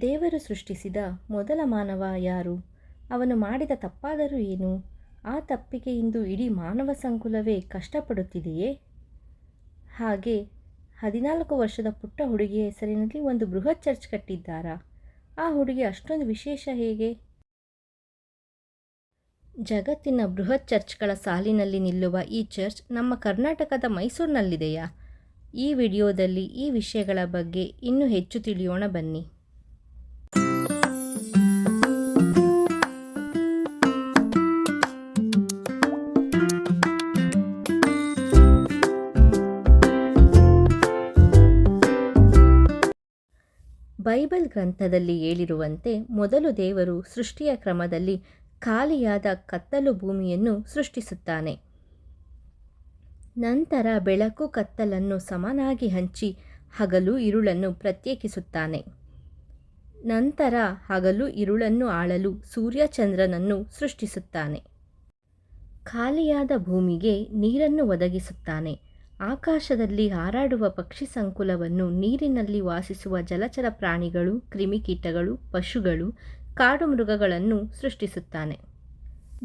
ದೇವರು ಸೃಷ್ಟಿಸಿದ ಮೊದಲ ಮಾನವ ಯಾರು? ಅವನು ಮಾಡಿದ ತಪ್ಪಾದರೂ ಏನು? ಆ ತಪ್ಪಿಗೆ ಇಂದು ಇಡೀ ಮಾನವ ಸಂಕುಲವೇ ಕಷ್ಟಪಡುತ್ತಿದೆಯೇ? ಹಾಗೆ ಹದಿನಾಲ್ಕು ವರ್ಷದ ಪುಟ್ಟ ಹುಡುಗಿಯ ಹೆಸರಿನಲ್ಲಿ ಒಂದು ಬೃಹತ್ ಚರ್ಚ್ ಕಟ್ಟಿದ್ದಾರಾ? ಆ ಹುಡುಗಿ ಅಷ್ಟೊಂದು ವಿಶೇಷ ಹೇಗೆ? ಜಗತ್ತಿನ ಬೃಹತ್ ಚರ್ಚ್ಗಳ ಸಾಲಿನಲ್ಲಿ ನಿಲ್ಲುವ ಈ ಚರ್ಚ್ ನಮ್ಮ ಕರ್ನಾಟಕದ ಮೈಸೂರಿನಲ್ಲಿದೆಯಾ? ಈ ವಿಡಿಯೋದಲ್ಲಿ ಈ ವಿಷಯಗಳ ಬಗ್ಗೆ ಇನ್ನೂ ಹೆಚ್ಚು ತಿಳಿಯೋಣ ಬನ್ನಿ. ಬೈಬಲ್ ಗ್ರಂಥದಲ್ಲಿ ಹೇಳಿರುವಂತೆ ಮೊದಲು ದೇವರು ಸೃಷ್ಟಿಯ ಕ್ರಮದಲ್ಲಿ ಖಾಲಿಯಾದ ಕತ್ತಲು ಭೂಮಿಯನ್ನು ಸೃಷ್ಟಿಸುತ್ತಾನೆ. ನಂತರ ಬೆಳಕು ಕತ್ತಲನ್ನು ಸಮನಾಗಿ ಹಂಚಿ ಹಗಲು ಇರುಳನ್ನು ಪ್ರತ್ಯೇಕಿಸುತ್ತಾನೆ. ನಂತರ ಹಗಲು ಇರುಳನ್ನು ಆಳಲು ಸೂರ್ಯಚಂದ್ರನನ್ನು ಸೃಷ್ಟಿಸುತ್ತಾನೆ. ಖಾಲಿಯಾದ ಭೂಮಿಗೆ ನೀರನ್ನು ಒದಗಿಸುತ್ತಾನೆ. ಆಕಾಶದಲ್ಲಿ ಹಾರಾಡುವ ಪಕ್ಷಿ ಸಂಕುಲವನ್ನು ನೀರಿನಲ್ಲಿ ವಾಸಿಸುವ ಜಲಚರ ಪ್ರಾಣಿಗಳು, ಕ್ರಿಮಿಕೀಟಗಳು, ಪಶುಗಳು, ಕಾಡು ಮೃಗಗಳನ್ನು ಸೃಷ್ಟಿಸುತ್ತಾನೆ.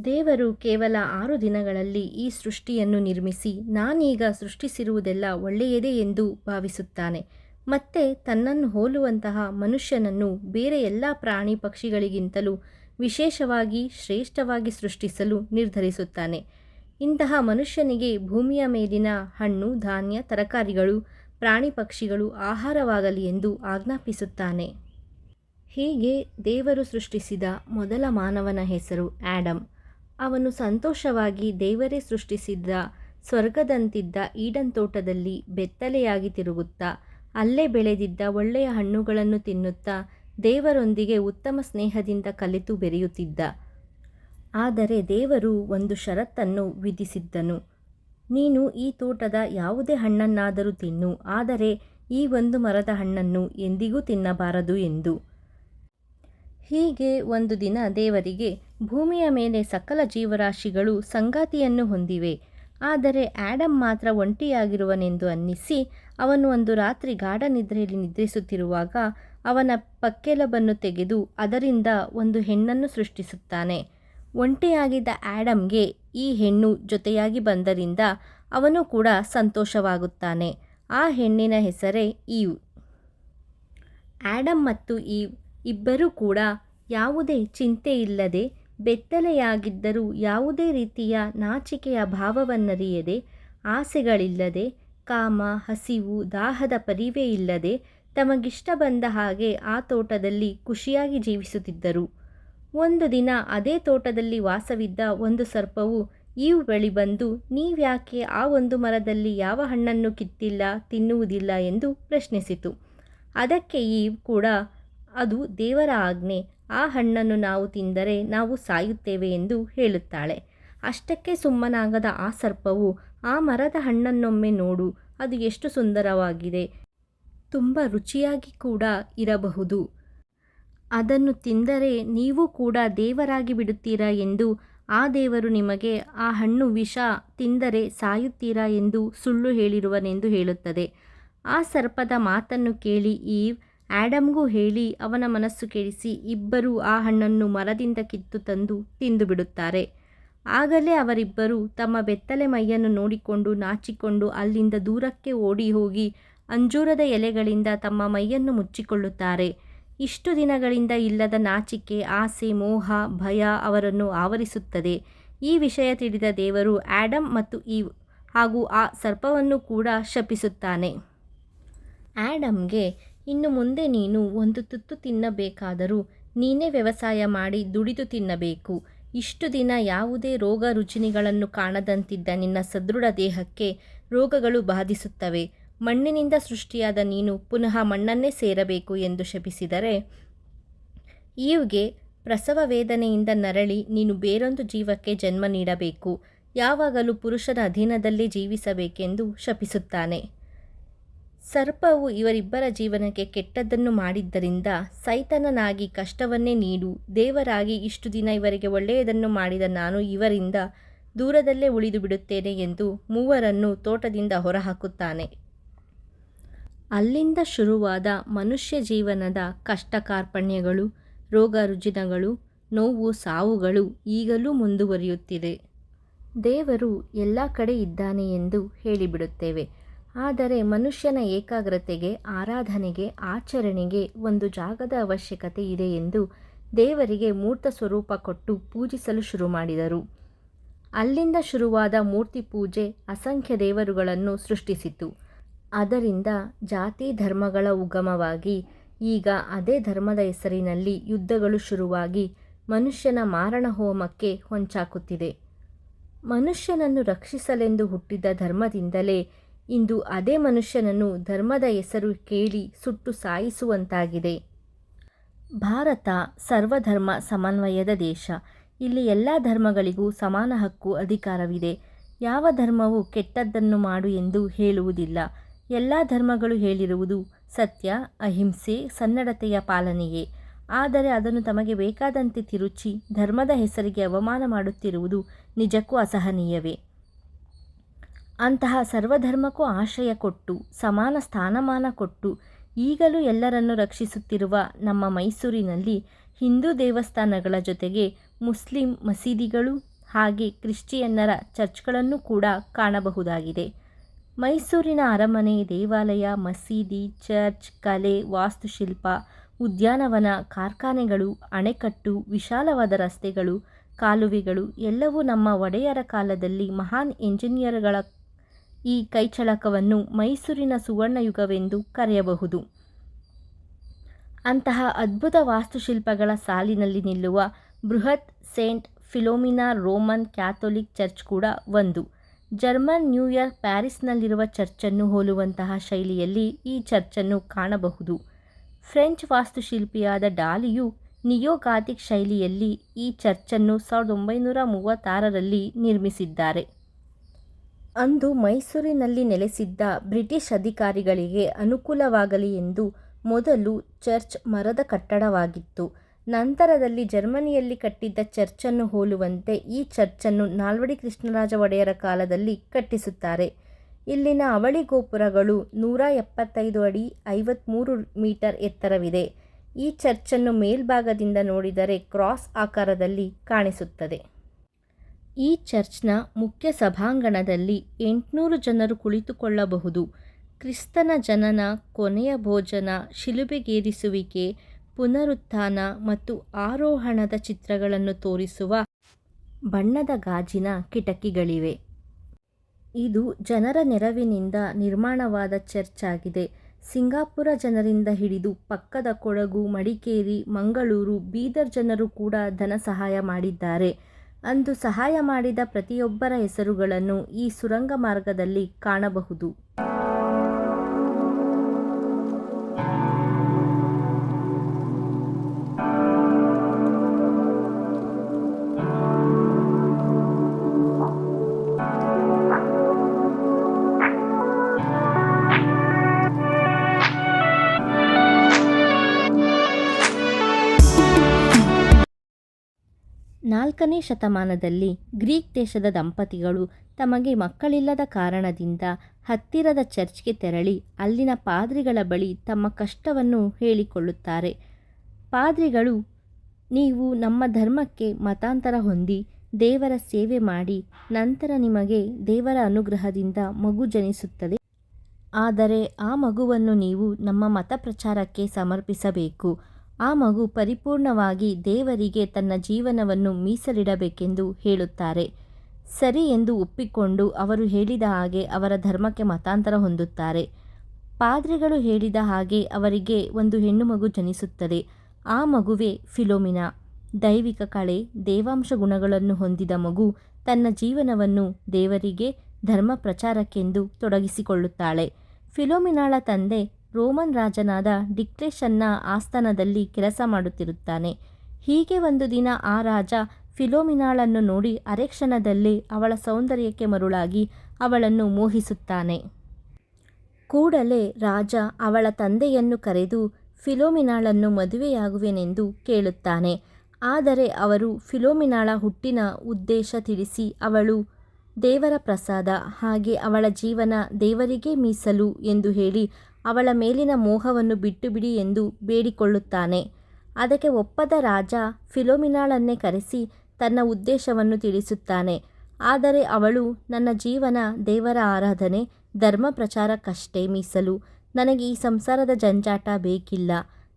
ದೇವರು ಕೇವಲ ಆರು ದಿನಗಳಲ್ಲಿ ಈ ಸೃಷ್ಟಿಯನ್ನು ನಿರ್ಮಿಸಿ ನಾನೀಗ ಸೃಷ್ಟಿಸಿರುವುದೆಲ್ಲ ಒಳ್ಳೆಯದೇ ಎಂದು ಭಾವಿಸುತ್ತಾನೆ. ಮತ್ತೆ ತನ್ನನ್ನು ಹೋಲುವಂತಹ ಮನುಷ್ಯನನ್ನು ಬೇರೆ ಎಲ್ಲ ಪ್ರಾಣಿ ಪಕ್ಷಿಗಳಿಗಿಂತಲೂ ವಿಶೇಷವಾಗಿ ಶ್ರೇಷ್ಠವಾಗಿ ಸೃಷ್ಟಿಸಲು ನಿರ್ಧರಿಸುತ್ತಾನೆ. ಇಂತಹ ಮನುಷ್ಯನಿಗೆ ಭೂಮಿಯ ಮೇಲಿನ ಹಣ್ಣು, ಧಾನ್ಯ, ತರಕಾರಿಗಳು, ಪ್ರಾಣಿ ಪಕ್ಷಿಗಳು ಆಹಾರವಾಗಲಿ ಎಂದು ಆಜ್ಞಾಪಿಸುತ್ತಾನೆ. ಹೀಗೆ ದೇವರು ಸೃಷ್ಟಿಸಿದ ಮೊದಲ ಮಾನವನ ಹೆಸರು ಆ್ಯಡಮ್ ಅವನು ಸಂತೋಷವಾಗಿ ದೇವರೇ ಸೃಷ್ಟಿಸಿದ್ದ ಸ್ವರ್ಗದಂತಿದ್ದ ಈಡನ್ ತೋಟದಲ್ಲಿ ಬೆತ್ತಲೆಯಾಗಿ ತಿರುಗುತ್ತಾ, ಅಲ್ಲೇ ಬೆಳೆದಿದ್ದ ಒಳ್ಳೆಯ ಹಣ್ಣುಗಳನ್ನು ತಿನ್ನುತ್ತಾ ದೇವರೊಂದಿಗೆ ಉತ್ತಮ ಸ್ನೇಹದಿಂದ ಕಲಿತು ಬೆರೆಯುತ್ತಿದ್ದ. ಆದರೆ ದೇವರು ಒಂದು ಷರತ್ತನ್ನು ವಿಧಿಸಿದ್ದನು. ನೀನು ಈ ತೋಟದ ಯಾವುದೇ ಹಣ್ಣನ್ನಾದರೂ ತಿನ್ನು, ಆದರೆ ಈ ಒಂದು ಮರದ ಹಣ್ಣನ್ನು ಎಂದಿಗೂ ತಿನ್ನಬಾರದು ಎಂದು. ಹೀಗೆ ಒಂದು ದಿನ ದೇವರಿಗೆ ಭೂಮಿಯ ಮೇಲೆ ಸಕಲ ಜೀವರಾಶಿಗಳು ಸಂಗಾತಿಯನ್ನು ಹೊಂದಿವೆ. ಆದರೆ ಆ್ಯಡಮ್ ಮಾತ್ರ ಒಂಟಿಯಾಗಿರುವನೆಂದು ಅನ್ನಿಸಿ ಅವನು ಒಂದು ರಾತ್ರಿ ಗಾಢ ನಿದ್ರೆಯಲ್ಲಿ ನಿದ್ರಿಸುತ್ತಿರುವಾಗ ಅವನ ಪಕ್ಕೆಲಬನ್ನು ತೆಗೆದು ಅದರಿಂದ ಒಂದು ಹೆಣ್ಣನ್ನು ಸೃಷ್ಟಿಸುತ್ತಾನೆ. ಒಂಟಿಯಾಗಿದ್ದ ಆ್ಯಡಮ್ಗೆ ಈ ಹೆಣ್ಣು ಜೊತೆಯಾಗಿ ಬಂದರಿಂದ ಅವನು ಕೂಡ ಸಂತೋಷವಾಗುತ್ತಾನೆ. ಆ ಹೆಣ್ಣಿನ ಹೆಸರೇ ಈವ್. ಆ್ಯಡಮ್ ಮತ್ತು ಈವ್ ಇಬ್ಬರೂ ಕೂಡ ಯಾವುದೇ ಚಿಂತೆ ಇಲ್ಲದೆ ಬೆತ್ತಲೆಯಾಗಿದ್ದರೂ ಯಾವುದೇ ರೀತಿಯ ನಾಚಿಕೆಯ ಭಾವವನ್ನರಿಯದೆ, ಆಸೆಗಳಿಲ್ಲದೆ, ಕಾಮ, ಹಸಿವು, ದಾಹದ ಪರಿವೇ ಇಲ್ಲದೆ ತಮಗಿಷ್ಟ ಬಂದ ಹಾಗೆ ಆ ತೋಟದಲ್ಲಿ ಖುಷಿಯಾಗಿ ಜೀವಿಸುತ್ತಿದ್ದರು. ಒಂದು ದಿನ ಅದೇ ತೋಟದಲ್ಲಿ ವಾಸವಿದ್ದ ಒಂದು ಸರ್ಪವು ಈವು ಬಳಿ ಬಂದು ನೀವ್ಯಾಕೆ ಆ ಒಂದು ಮರದಲ್ಲಿ ಯಾವ ಹಣ್ಣನ್ನು ಕಿತ್ತಿಲ್ಲ, ತಿನ್ನುವುದಿಲ್ಲ? ಎಂದು ಪ್ರಶ್ನಿಸಿತು. ಅದಕ್ಕೆ ಈವ್ ಕೂಡ, ಅದು ದೇವರ ಆಜ್ಞೆ. ಆ ಹಣ್ಣನ್ನು ನಾವು ತಿಂದರೆ ನಾವು ಸಾಯುತ್ತೇವೆ ಎಂದು ಹೇಳುತ್ತಾಳೆ. ಅಷ್ಟಕ್ಕೆ ಸುಮ್ಮನಾಗದ ಆ ಸರ್ಪವು, ಆ ಮರದ ಹಣ್ಣನ್ನೊಮ್ಮೆ ನೋಡು. ಅದು ಎಷ್ಟು ಸುಂದರವಾಗಿದೆ. ತುಂಬ ರುಚಿಯಾಗಿ ಕೂಡ ಇರಬಹುದು. ಅದನ್ನು ತಿಂದರೆ ನೀವು ಕೂಡ ದೇವರಾಗಿ ಬಿಡುತ್ತೀರಾ ಎಂದು ಆ ದೇವರು ನಿಮಗೆ ಆ ಹಣ್ಣು ವಿಷ ತಿಂದರೆ ಸಾಯುತ್ತೀರಾ ಎಂದು ಸುಳ್ಳು ಹೇಳಿರುವನೆಂದು ಹೇಳುತ್ತದೆ. ಆ ಸರ್ಪದ ಮಾತನ್ನು ಕೇಳಿ ಈವ್ ಆ್ಯಡಮ್ಗೂ ಹೇಳಿ ಅವನ ಮನಸ್ಸು ಕೆಡಿಸಿ ಇಬ್ಬರೂ ಆ ಹಣ್ಣನ್ನು ಮರದಿಂದ ಕಿತ್ತು ತಂದು ತಿಂದು ಬಿಡುತ್ತಾರೆ. ಆಗಲೇ ಅವರಿಬ್ಬರು ತಮ್ಮ ಬೆತ್ತಲೆ ಮೈಯನ್ನು ನೋಡಿಕೊಂಡು ನಾಚಿಕೊಂಡು ಅಲ್ಲಿಂದ ದೂರಕ್ಕೆ ಓಡಿ ಹೋಗಿ ಅಂಜೂರದ ಎಲೆಗಳಿಂದ ತಮ್ಮ ಮೈಯನ್ನು ಮುಚ್ಚಿಕೊಳ್ಳುತ್ತಾರೆ. ಇಷ್ಟು ದಿನಗಳಿಂದ ಇಲ್ಲದ ನಾಚಿಕೆ, ಆಸೆ, ಮೋಹ, ಭಯ ಅವರನ್ನು ಆವರಿಸುತ್ತದೆ. ಈ ವಿಷಯ ತಿಳಿದ ದೇವರು ಆ್ಯಡಮ್ ಮತ್ತು ಈವ್ ಹಾಗೂ ಆ ಸರ್ಪವನ್ನು ಕೂಡ ಶಪಿಸುತ್ತಾನೆ. ಆ್ಯಡಮ್ಗೆ ಇನ್ನು ಮುಂದೆ ನೀನು ಒಂದು ತುತ್ತು ತಿನ್ನಬೇಕಾದರೂ ನೀನೇ ವ್ಯವಸಾಯ ಮಾಡಿ ದುಡಿದು ತಿನ್ನಬೇಕು. ಇಷ್ಟು ದಿನ ಯಾವುದೇ ರೋಗ ರುಚಿನಿಗಳನ್ನು ಕಾಣದಂತಿದ್ದ ನಿನ್ನ ಸದೃಢ ದೇಹಕ್ಕೆ ರೋಗಗಳು ಬಾಧಿಸುತ್ತವೆ. ಮಣ್ಣಿನಿಂದ ಸೃಷ್ಟಿಯಾದ ನೀನು ಪುನಃ ಮಣ್ಣನ್ನೇ ಸೇರಬೇಕು ಎಂದು ಶಪಿಸಿದರೆ, ಈವ್ಗೆ ಪ್ರಸವ ವೇದನೆಯಿಂದ ನರಳಿ ನೀನು ಬೇರೊಂದು ಜೀವಕ್ಕೆ ಜನ್ಮ ನೀಡಬೇಕು, ಯಾವಾಗಲೂ ಪುರುಷನ ಅಧೀನದಲ್ಲೇ ಜೀವಿಸಬೇಕೆಂದು ಶಪಿಸುತ್ತಾನೆ. ಸರ್ಪವು ಇವರಿಬ್ಬರ ಜೀವನಕ್ಕೆ ಕೆಟ್ಟದ್ದನ್ನು ಮಾಡಿದ್ದರಿಂದ ಸೈತನನಾಗಿ ಕಷ್ಟವನ್ನೇ ನೀಡು, ದೇವರಾಗಿ ಇಷ್ಟು ದಿನ ಇವರಿಗೆ ಒಳ್ಳೆಯದನ್ನು ಮಾಡಿದ ನಾನು ಇವರಿಂದ ದೂರದಲ್ಲೇ ಉಳಿದು ಬಿಡುತ್ತೇನೆ ಎಂದು ಮೂವರನ್ನು ತೋಟದಿಂದ ಹೊರಹಾಕುತ್ತಾನೆ. ಅಲ್ಲಿಂದ ಶುರುವಾದ ಮನುಷ್ಯ ಜೀವನದ ಕಷ್ಟ ಕಾರ್ಪಣ್ಯಗಳು ರೋಗ ರುಜಿನಗಳು, ನೋವು, ಸಾವುಗಳು ಈಗಲೂ ಮುಂದುವರಿಯುತ್ತಿದೆ. ದೇವರು ಎಲ್ಲ ಕಡೆ ಇದ್ದಾನೆ ಎಂದು ಹೇಳಿಬಿಡುತ್ತೇವೆ. ಆದರೆ ಮನುಷ್ಯನ ಏಕಾಗ್ರತೆಗೆ, ಆರಾಧನೆಗೆ, ಆಚರಣೆಗೆ ಒಂದು ಜಾಗದ ಅವಶ್ಯಕತೆ ಇದೆ ಎಂದು ದೇವರಿಗೆ ಮೂರ್ತ ಸ್ವರೂಪ ಕೊಟ್ಟು ಪೂಜಿಸಲು ಶುರು ಮಾಡಿದರು ಅಲ್ಲಿಂದ ಶುರುವಾದ ಮೂರ್ತಿ ಪೂಜೆ ಅಸಂಖ್ಯ ದೇವರುಗಳನ್ನು ಸೃಷ್ಟಿಸಿತು. ಅದರಿಂದ ಜಾತಿ ಧರ್ಮಗಳ ಉಗಮವಾಗಿ ಈಗ ಅದೇ ಧರ್ಮದ ಹೆಸರಿನಲ್ಲಿ ಯುದ್ಧಗಳು ಶುರುವಾಗಿ ಮನುಷ್ಯನ ಮಾರಣ ಹೋಮಕ್ಕೆ ಹೊಂಚಾಕುತ್ತಿದೆ. ಮನುಷ್ಯನನ್ನು ರಕ್ಷಿಸಲೆಂದು ಹುಟ್ಟಿದ ಧರ್ಮದಿಂದಲೇ ಇಂದು ಅದೇ ಮನುಷ್ಯನನ್ನು ಧರ್ಮದ ಹೆಸರು ಕೇಳಿ ಸುಟ್ಟು ಸಾಯಿಸುವಂತಾಗಿದೆ. ಭಾರತ ಸರ್ವಧರ್ಮ ಸಮನ್ವಯದ ದೇಶ. ಇಲ್ಲಿ ಎಲ್ಲ ಧರ್ಮಗಳಿಗೂ ಸಮಾನ ಹಕ್ಕು ಅಧಿಕಾರವಿದೆ. ಯಾವ ಧರ್ಮವು ಕೆಟ್ಟದ್ದನ್ನು ಮಾಡು ಎಂದು ಹೇಳುವುದಿಲ್ಲ. ಎಲ್ಲ ಧರ್ಮಗಳು ಹೇಳಿರುವುದು ಸತ್ಯ, ಅಹಿಂಸೆ, ಸನ್ನಡತೆಯ ಪಾಲನೆಯೇ. ಆದರೆ ಅದನ್ನು ತಮಗೆ ಬೇಕಾದಂತೆ ತಿರುಚಿ ಧರ್ಮದ ಹೆಸರಿಗೆ ಅವಮಾನ ಮಾಡುತ್ತಿರುವುದು ನಿಜಕ್ಕೂ ಅಸಹನೀಯವೇ. ಅಂತಹ ಸರ್ವಧರ್ಮಕ್ಕೂ ಆಶ್ರಯ ಕೊಟ್ಟು, ಸಮಾನ ಸ್ಥಾನಮಾನ ಕೊಟ್ಟು, ಈಗಲೂ ಎಲ್ಲರನ್ನು ರಕ್ಷಿಸುತ್ತಿರುವ ನಮ್ಮ ಮೈಸೂರಿನಲ್ಲಿ ಹಿಂದೂ ದೇವಸ್ಥಾನಗಳ ಜೊತೆಗೆ ಮುಸ್ಲಿಂ ಮಸೀದಿಗಳು ಹಾಗೆ ಕ್ರಿಶ್ಚಿಯನ್ನರ ಚರ್ಚ್ಗಳನ್ನು ಕೂಡ ಕಾಣಬಹುದಾಗಿದೆ. ಮೈಸೂರಿನ ಅರಮನೆ, ದೇವಾಲಯ, ಮಸೀದಿ, ಚರ್ಚ್, ಕಲೆ, ವಾಸ್ತುಶಿಲ್ಪ, ಉದ್ಯಾನವನ, ಕಾರ್ಖಾನೆಗಳು, ಅಣೆಕಟ್ಟು, ವಿಶಾಲವಾದ ರಸ್ತೆಗಳು, ಕಾಲುವೆಗಳು ಎಲ್ಲವೂ ನಮ್ಮ ಒಡೆಯರ ಕಾಲದಲ್ಲಿ ಮಹಾನ್ ಎಂಜಿನಿಯರ್ಗಳ ಈ ಕೈಚಳಕವನ್ನು ಮೈಸೂರಿನ ಸುವರ್ಣಯುಗವೆಂದು ಕರೆಯಬಹುದು. ಅಂತಹ ಅದ್ಭುತ ವಾಸ್ತುಶಿಲ್ಪಗಳ ಸಾಲಿನಲ್ಲಿ ನಿಲ್ಲುವ ಬೃಹತ್ saint Philomena Roman Catholic church ಕೂಡ ಒಂದು. ಜರ್ಮನ್ ನ್ಯೂಯಾರ್ಕ್ ಪ್ಯಾರಿಸ್ನಲ್ಲಿರುವ ಚರ್ಚನ್ನು ಹೋಲುವಂತಹ ಶೈಲಿಯಲ್ಲಿ ಈ ಚರ್ಚನ್ನು ಕಾಣಬಹುದು. ಫ್ರೆಂಚ್ ವಾಸ್ತುಶಿಲ್ಪಿಯಾದ ಡಾಲಿಯು ನಿಯೋಗಾತಿಕ್ ಶೈಲಿಯಲ್ಲಿ ಈ ಚರ್ಚನ್ನು ಸಾವಿರದ ಒಂಬೈನೂರ ಮೂವತ್ತಾರರಲ್ಲಿ ನಿರ್ಮಿಸಿದ್ದಾರೆ. ಅಂದು ಮೈಸೂರಿನಲ್ಲಿ ನೆಲೆಸಿದ್ದ ಬ್ರಿಟಿಷ್ ಅಧಿಕಾರಿಗಳಿಗೆ ಅನುಕೂಲವಾಗಲಿ ಎಂದು ಮೊದಲು ಚರ್ಚ್ ಮರದ ಕಟ್ಟಡವಾಗಿತ್ತು. ನಂತರದಲ್ಲಿ ಜರ್ಮನಿಯಲ್ಲಿ ಕಟ್ಟಿದ್ದ ಚರ್ಚನ್ನು ಹೋಲುವಂತೆ ಈ ಚರ್ಚನ್ನು ನಾಲ್ವಡಿ ಕೃಷ್ಣರಾಜ ಒಡೆಯರ ಕಾಲದಲ್ಲಿ ಕಟ್ಟಿಸುತ್ತಾರೆ. ಇಲ್ಲಿನ ಅವಳಿ ಗೋಪುರಗಳು ನೂರ ಎಪ್ಪತ್ತೈದು ಅಡಿ ಐವತ್ತ್ಮೂರು ಮೀಟರ್ ಎತ್ತರವಿದೆ. ಈ ಚರ್ಚನ್ನು ಮೇಲ್ಭಾಗದಿಂದ ನೋಡಿದರೆ ಕ್ರಾಸ್ ಆಕಾರದಲ್ಲಿ ಕಾಣಿಸುತ್ತದೆ. ಈ ಚರ್ಚ್ನ ಮುಖ್ಯ ಸಭಾಂಗಣದಲ್ಲಿ ಎಂಟುನೂರು ಜನರು ಕುಳಿತುಕೊಳ್ಳಬಹುದು. ಕ್ರಿಸ್ತನ ಜನನ, ಕೊನೆಯ ಭೋಜನ, ಶಿಲುಬೆಗೇರಿಸುವಿಕೆ ಪುನರುತ್ಥಾನ ಮತ್ತು ಆರೋಹಣದ ಚಿತ್ರಗಳನ್ನು ತೋರಿಸುವ ಬಣ್ಣದ ಗಾಜಿನ ಕಿಟಕಿಗಳಿವೆ. ಇದು ಜನರ ನೆರವಿನಿಂದ ನಿರ್ಮಾಣವಾದ ಚರ್ಚ್ ಆಗಿದೆ. ಸಿಂಗಾಪುರ ಜನರಿಂದ ಹಿಡಿದು ಪಕ್ಕದ ಕೊಡಗು, ಮಡಿಕೇರಿ, ಮಂಗಳೂರು ಬೀದರ್ ಜನರು ಕೂಡ ಧನ ಸಹಾಯ ಮಾಡಿದ್ದಾರೆ. ಅಂದು ಸಹಾಯ ಮಾಡಿದ ಪ್ರತಿಯೊಬ್ಬರ ಹೆಸರುಗಳನ್ನು ಈ ಸುರಂಗ ಮಾರ್ಗದಲ್ಲಿ ಕಾಣಬಹುದು. ನಾಲ್ಕನೇ ಶತಮಾನದಲ್ಲಿ ಗ್ರೀಕ್ ದೇಶದ ದಂಪತಿಗಳು ತಮಗೆ ಮಕ್ಕಳಿಲ್ಲದ ಕಾರಣದಿಂದ ಹತ್ತಿರದ ಚರ್ಚ್ಗೆ ತೆರಳಿ ಅಲ್ಲಿನ ಪಾದ್ರಿಗಳ ಬಳಿ ತಮ್ಮ ಕಷ್ಟವನ್ನು ಹೇಳಿಕೊಳ್ಳುತ್ತಾರೆ. ಪಾದ್ರಿಗಳು, ನೀವು ನಮ್ಮ ಧರ್ಮಕ್ಕೆ ಮತಾಂತರ ಹೊಂದಿ ದೇವರ ಸೇವೆ ಮಾಡಿ ನಂತರ ನಿಮಗೆ ದೇವರ ಅನುಗ್ರಹದಿಂದ ಮಗು ಜನಿಸುತ್ತದೆ. ಆದರೆ ಆ ಮಗುವನ್ನು ನೀವು ನಮ್ಮ ಮತ ಪ್ರಚಾರಕ್ಕೆ ಸಮರ್ಪಿಸಬೇಕು. ಆ ಮಗು ಪರಿಪೂರ್ಣವಾಗಿ ದೇವರಿಗೆ ತನ್ನ ಜೀವನವನ್ನು ಮೀಸಲಿಡಬೇಕೆಂದು ಹೇಳುತ್ತಾರೆ. ಸರಿ ಎಂದು ಒಪ್ಪಿಕೊಂಡು ಅವರು ಹೇಳಿದ ಹಾಗೆ ಅವರ ಧರ್ಮಕ್ಕೆ ಮತಾಂತರ ಹೊಂದುತ್ತಾರೆ. ಪಾದ್ರಿಗಳು ಹೇಳಿದ ಹಾಗೆ ಅವರಿಗೆ ಒಂದು ಹೆಣ್ಣು ಮಗು ಜನಿಸುತ್ತದೆ. ಆ ಮಗುವೇ ಫಿಲೋಮಿನಾ. ದೈವಿಕ ಕಳೆ, ದೇವಾಂಶ ಗುಣಗಳನ್ನು ಹೊಂದಿದ ಮಗು ತನ್ನ ಜೀವನವನ್ನು ದೇವರಿಗೆ ಧರ್ಮ ಪ್ರಚಾರಕ್ಕೆಂದು ತೊಡಗಿಸಿಕೊಳ್ಳುತ್ತಾಳೆ. ಫಿಲೋಮಿನಾಳ ತಂದೆ ರೋಮನ್ ರಾಜನಾದ ಡಿಕ್ಟ್ರೇಷನ್ನ ಆಸ್ಥಾನದಲ್ಲಿ ಕೆಲಸ ಮಾಡುತ್ತಿರುತ್ತಾನೆ. ಹೀಗೆ ಒಂದು ದಿನ ಆ ರಾಜ ಫಿಲೋಮಿನಾಳನ್ನು ನೋಡಿ ಅರೆಕ್ಷಣದಲ್ಲೇ ಅವಳ ಸೌಂದರ್ಯಕ್ಕೆ ಮರುಳಾಗಿ ಅವಳನ್ನು ಮೋಹಿಸುತ್ತಾನೆ. ಕೂಡಲೇ ರಾಜ ಅವಳ ತಂದೆಯನ್ನು ಕರೆದು ಫಿಲೋಮಿನಾಳನ್ನು ಮದುವೆಯಾಗುವೆನೆಂದು ಕೇಳುತ್ತಾನೆ. ಆದರೆ ಅವರು ಫಿಲೋಮಿನಾಳ ಹುಟ್ಟಿನ ಉದ್ದೇಶ ತಿಳಿಸಿ ಅವಳು ದೇವರ ಪ್ರಸಾದ ಹಾಗೆ ಅವಳ ಜೀವನ ದೇವರಿಗೆ ಮೀಸಲು ಎಂದು ಹೇಳಿ ಅವಳ ಮೇಲಿನ ಮೋಹವನ್ನು ಬಿಟ್ಟುಬಿಡಿ ಎಂದು ಬೇಡಿಕೊಳ್ಳುತ್ತಾನೆ. ಅದಕ್ಕೆ ಒಪ್ಪದ ರಾಜ ಫಿಲೋಮಿನಾಳನ್ನೇ ಕರೆಸಿ ತನ್ನ ಉದ್ದೇಶವನ್ನು ತಿಳಿಸುತ್ತಾನೆ. ಆದರೆ ಅವಳು, ನನ್ನ ಜೀವನ ದೇವರ ಆರಾಧನೆ, ಧರ್ಮ ಪ್ರಚಾರಕ್ಕಷ್ಟೇ ಮೀಸಲು. ನನಗೆ ಈ ಸಂಸಾರದ ಜಂಜಾಟ ಬೇಕಿಲ್ಲ.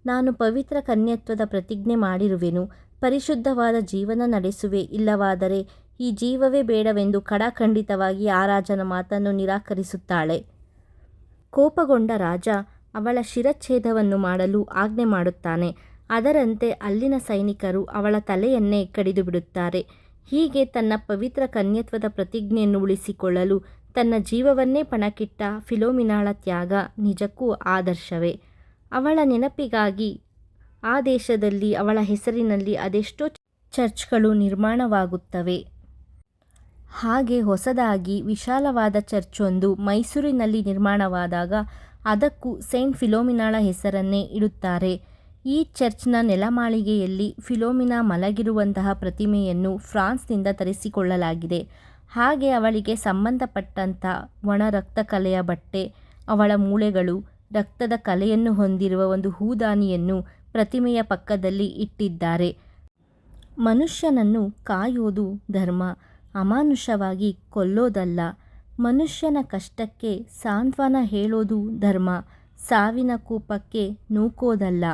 ನಾನು ಪವಿತ್ರ ಕನ್ಯತ್ವದ ಪ್ರತಿಜ್ಞೆ ಮಾಡಿರುವೆನು. ಪರಿಶುದ್ಧವಾದ ಜೀವನ ನಡೆಸುವೆ. ಇಲ್ಲವಾದರೆ ಈ ಜೀವವೇ ಬೇಡವೆಂದು ಖಡಾಖಂಡಿತವಾಗಿ ಆ ರಾಜನ ಮಾತನ್ನು ನಿರಾಕರಿಸುತ್ತಾಳೆ. ಕೋಪಗೊಂಡ ರಾಜ ಅವಳ ಶಿರಚ್ಛೇದವನ್ನು ಮಾಡಲು ಆಜ್ಞೆ ಮಾಡುತ್ತಾನೆ. ಅದರಂತೆ ಅಲ್ಲಿನ ಸೈನಿಕರು ಅವಳ ತಲೆಯನ್ನೇ ಕಡಿದು ಬಿಡುತ್ತಾರೆ. ಹೀಗೆ ತನ್ನ ಪವಿತ್ರ ಕನ್ಯತ್ವದ ಪ್ರತಿಜ್ಞೆಯನ್ನು ಉಳಿಸಿಕೊಳ್ಳಲು ತನ್ನ ಜೀವವನ್ನೇ ಪಣಕ್ಕಿಟ್ಟ ಫಿಲೋಮಿನಾಳ ತ್ಯಾಗ ನಿಜಕ್ಕೂ ಆದರ್ಶವೇ. ಅವಳ ನೆನಪಿಗಾಗಿ ಆ ದೇಶದಲ್ಲಿ ಅವಳ ಹೆಸರಿನಲ್ಲಿ ಅದೆಷ್ಟೋ ಚರ್ಚ್ಗಳು ನಿರ್ಮಾಣವಾಗುತ್ತವೆ. ಹಾಗೆ ಹೊಸದಾಗಿ ವಿಶಾಲವಾದ ಚರ್ಚೊಂದು ಮೈಸೂರಿನಲ್ಲಿ ನಿರ್ಮಾಣವಾದಾಗ ಅದಕ್ಕೂ ಸೇಂಟ್ ಫಿಲೋಮಿನಾಳ ಹೆಸರನ್ನೇ ಇಡುತ್ತಾರೆ. ಈ ಚರ್ಚ್ನ ನೆಲಮಾಳಿಗೆಯಲ್ಲಿ ಫಿಲೋಮಿನಾ ಮಲಗಿರುವಂತಹ ಪ್ರತಿಮೆಯನ್ನು ಫ್ರಾನ್ಸ್ನಿಂದ ತರಿಸಿಕೊಳ್ಳಲಾಗಿದೆ. ಹಾಗೆ ಅವಳಿಗೆ ಸಂಬಂಧಪಟ್ಟಂಥ ಒಣ ರಕ್ತ ಕಲೆಯ ಬಟ್ಟೆ, ಅವಳ ಮೂಳೆಗಳು, ರಕ್ತದ ಕಲೆಯನ್ನು ಹೊಂದಿರುವ ಒಂದು ಹೂದಾನಿಯನ್ನು ಪ್ರತಿಮೆಯ ಪಕ್ಕದಲ್ಲಿ ಇಟ್ಟಿದ್ದಾರೆ. ಮನುಷ್ಯನನ್ನು ಕಾಯೋದು ಧರ್ಮ. ಅಮಾನುಷವಾಗಿ ಕೊಲ್ಲೋದಲ್ಲ. ಮನುಷ್ಯನ ಕಷ್ಟಕ್ಕೆ ಸಾಂತ್ವನ ಹೇಳೋದು ಧರ್ಮ. ಸಾವಿನ ಕೂಪಕ್ಕೆ ನೂಕೋದಲ್ಲ.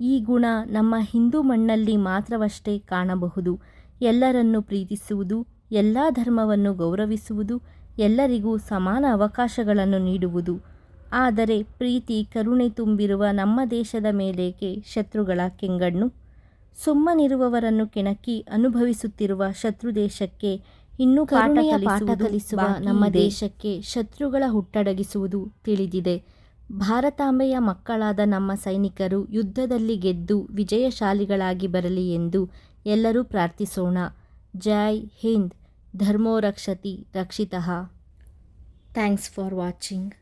ಈ ಗುಣ ನಮ್ಮ ಹಿಂದೂ ಮಣ್ಣಲ್ಲಿ ಮಾತ್ರವಷ್ಟೇ ಕಾಣಬಹುದು. ಎಲ್ಲರನ್ನು ಪ್ರೀತಿಸುವುದು, ಎಲ್ಲ ಧರ್ಮವನ್ನು ಗೌರವಿಸುವುದು, ಎಲ್ಲರಿಗೂ ಸಮಾನ ಅವಕಾಶಗಳನ್ನು ನೀಡುವುದು. ಆದರೆ ಪ್ರೀತಿ, ಕರುಣೆ ತುಂಬಿರುವ ನಮ್ಮ ದೇಶದ ಮೇಲೇಕೆ ಶತ್ರುಗಳ ಕೆಂಗಣ್ಣು? ಸುಮ್ಮನಿರುವವರನ್ನು ಕೆಣಕಿ ಅನುಭವಿಸುತ್ತಿರುವ ಶತ್ರು ದೇಶಕ್ಕೆ ಇನ್ನೂ ಪಾಠ ಕರುಣೆಯ ಪಾಠ ಕಲಿಸುವ ನಮ್ಮ ದೇಶಕ್ಕೆ ಶತ್ರುಗಳ ಹುಟ್ಟಡಗಿಸುವುದು ತಿಳಿದಿದೆ. ಭಾರತಾಂಬೆಯ ಮಕ್ಕಳಾದ ನಮ್ಮ ಸೈನಿಕರು ಯುದ್ಧದಲ್ಲಿ ಗೆದ್ದು ವಿಜಯಶಾಲಿಗಳಾಗಿ ಬರಲಿ ಎಂದು ಎಲ್ಲರೂ ಪ್ರಾರ್ಥಿಸೋಣ. ಜೈ ಹಿಂದ್. ಧರ್ಮೋ ರಕ್ಷತಿ. ರಕ್ಷಿತಃ ಥ್ಯಾಂಕ್ಸ್ ಫಾರ್ ವಾಚಿಂಗ್